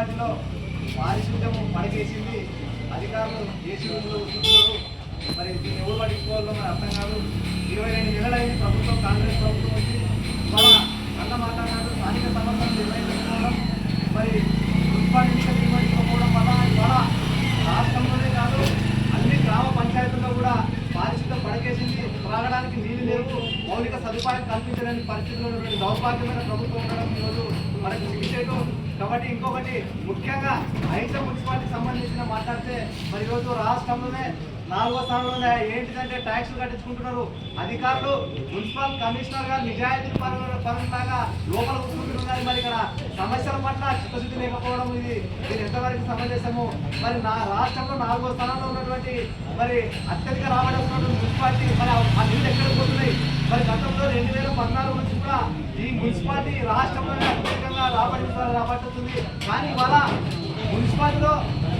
మున్సిపాలిటీలో పారిశుద్ధ్యము పడకేసింది. అధికారులు ఏసీ రూమ్లో మరి దీన్ని ఎవరు పట్టించుకోవాలో మరి అర్థం కాదు. ఇరవై రెండు నెలలైంది ప్రభుత్వం కాంగ్రెస్ ప్రభుత్వం వచ్చి మళ్ళా అన్న మాట్లాడినాడు స్థానిక సమస్యలు నిర్వహించుకోవడం మరి మున్సిపాలిటీ నిర్వహించుకోవడం వల్ల ఇవాళ రాష్ట్రంలోనే కాదు అన్ని గ్రామ పంచాయతీల్లో కూడా పారిశుద్ధ్యం పడకేసింది. త్రాగడానికి నీళ్ళు లేవు. మౌలిక సదుపాయం కల్పించలేని పరిస్థితుల్లో దౌర్భాగ్యమైన ప్రభుత్వం ఉండడం ఈరోజు మనకు సిగ్గుచేటు కాబట్టి ఇంకొకటి ముఖ్యంగా ఐట మున్సిపాలిటీ సంబంధించిన మాట్లాడితే మరి ఈరోజు రాష్ట్రంలోనే నాలుగో స్థానంలోనే ఏంటిదంటే ట్యాక్సులు కట్టించుకుంటున్నారు. అధికారులు మున్సిపల్ కమిషనర్గా నిజాయితీ పనుల పనులాగా లోపల కూర్చుంటున్నారు మరి ఇక్కడ సమస్యల పట్ల చిత్తశుద్ధి లేకపోవడం ఇది ఇది ఎంతవరకు సమంజసము? మరి నా రాష్ట్రంలో నాలుగో స్థానంలో ఉన్నటువంటి మరి అత్యధిక రాబడి ఉన్నటువంటి మున్సిపాలిటీ మరి ఆ- ఆ నీళ్ళు ఎక్కడ పోతున్నాయి మరి గతంలో రెండు వేల పద్నాలుగు నుంచి కూడా ఈ మున్సిపాలిటీ రాష్ట్రంలోనే అత్యధికంగా రాబడి రాబడుతుంది కానీ ఇవాళ మున్సిపాలిటీలో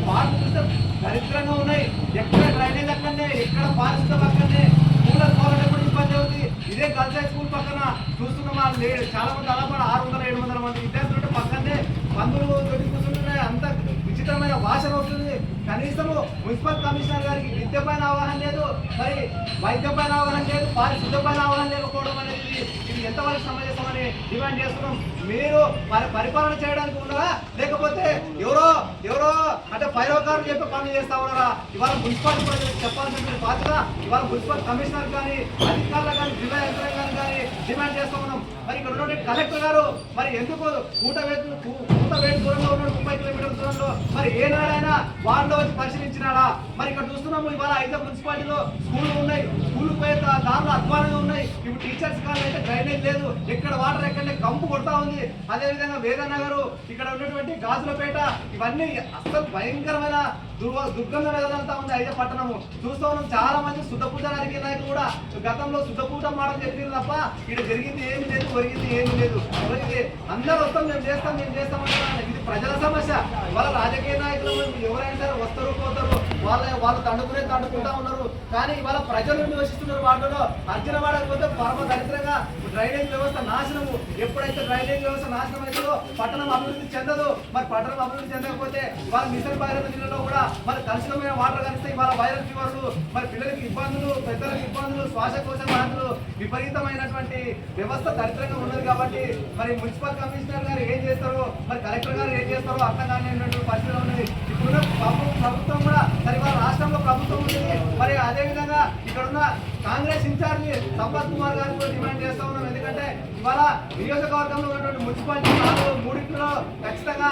పారిశుద్ధ దరిద్రంగా ఉన్నాయి. ఎక్కడ డ్రైనేజ్ అక్కడనే ఎక్కడ పారిశుద్ధ పక్కనే కూలర్ పోవాలంటే కూడా ఇబ్బంది అవుతుంది. ఇదే గర్ల్స్ హై స్కూల్ పక్కన చూస్తున్నాం ఆ చాలా మంది దాదాపు ఆరు వందల ఏడు వందల మంది విద్యార్థులు పక్కనే బంధువులు తోటి కూర్చుంటున్నాయి అంత విచిత్రమైన వాసన వస్తుంది. కనీసము మున్సిపల్ కమిషనర్ గారికి విద్య పైన అవగాహన లేదు మరి వైద్యం పైన అవగాహన లేదు పారిశుద్ధ పైన అవగాహన లేకపోవడం అనేది ఇది- ఎంతవరకు సమంజసమని డిమాండ్ చేస్తున్నాం. మీరు మరి పరిపాలన చేయడానికి ఉన్నారా లేకపోతే ఎవరో ఎవరో అంటే పైరోకారులు చెప్పి పనులు చేస్తా ఉన్నారా? ఇవాళ మున్సిపాలిటీ ప్రజలకు చెప్పాల్సిన బాధ్యత ఇవాళ మున్సిపల్ కమిషనర్ కానీ అధికారులు కానీ జిల్లా యంత్రాంగాన్ని కానీ డిమాండ్ చేస్తా ఉన్నాం. మరి ఇక్కడ ఉన్నటువంటి కలెక్టర్ గారు మరి ఎందుకు కూట వేటు కూట వేటు దూరంలో ఉన్నటువంటి మరి ఏనాడైనా వార్డులో వచ్చి పరిశీలించినాడా? మరి ఇక్కడ చూస్తున్నాము ఇవాళ అయితే మున్సిపాలిటీలో స్కూళ్ళు ఉన్నాయి. స్కూల్ పోయే దా- దారులు అధ్వానంగా ఉన్నాయి. ఇప్పుడు టీచర్స్ కాలం అయితే డ్రైనేజ్ లేదు. ఎక్కడ వాటర్ ఎక్కడనే కంపు కొడతా ఉంది. అదే విధంగా ఇక్కడ ఉన్నటువంటి గాజులపేట ఇవన్నీ అసలు భయంకరమైన దుర్వ దుర్గంధం వెదలంతా ఉంది అయితే పట్టణము. చూస్తూ ఉన్నాం చాలా మంది శుద్ధపూజ నరికే నాయకులు కూడా గతంలో శుద్ధపూజ మాట చెప్పారు తప్ప ఇక్కడ జరిగింది ఏమి లేదు ఒరిగింది ఏమి లేదు. అందరూ వస్తాం మేము చేస్తాం మేము చేస్తాం ప్రజల సమస్య వాళ్ళ రాజకీయ నాయకులు ఎవరైనా సరే వస్తారు పోతారు వాళ్ళ వాళ్ళు తండుకునే తండుకుంటా ఉన్నారు. కానీ ఇవాళ ప్రజలు నివసిస్తున్నారు వాటిలో? అర్జున వాడకపోతే పరమ దరిద్రంగా డ్రైనేజ్ వ్యవస్థ నాశనము. ఎప్పుడైతే డ్రైనేజ్ వ్యవస్థ నాశనం అవుతుందో పట్టణం అభివృద్ధి చెందదు. మరి పట్టణం అభివృద్ధి చెందకపోతే వాళ్ళ మిషన్ భారత జిల్లాలో కూడా మరి కలుషితమైన వాటర్ కలిస్తే ఇవాళ వైరల్ ఫీవర్లు మరి పిల్లలకి ఇబ్బందులు పెద్దలకు ఇబ్బందులు శ్వాసకోశ బాధలు విపరీతమైనటువంటి వ్యవస్థ దరిద్రంగా ఉన్నది కాబట్టి మరి మున్సిపల్ కమిషనర్ గారు ఏం చేస్తారో మరి కలెక్టర్ గారు ఏం చేస్తారో అర్థం కానిటువంటి పరిస్థితి ఉన్నది. ఇప్పుడున్న ప్రభుత్వం కూడా కాంగ్రెస్ ఇన్ఛార్జి సంపత్ కుమార్ గారు కూడా డిమాండ్ చేస్తా ఉన్నాం. ఎందుకంటే ఇవాళ నియోజకవర్గంలో ఉన్నటువంటి మున్సిపాలిటీ మూడింటిలో ఖచ్చితంగా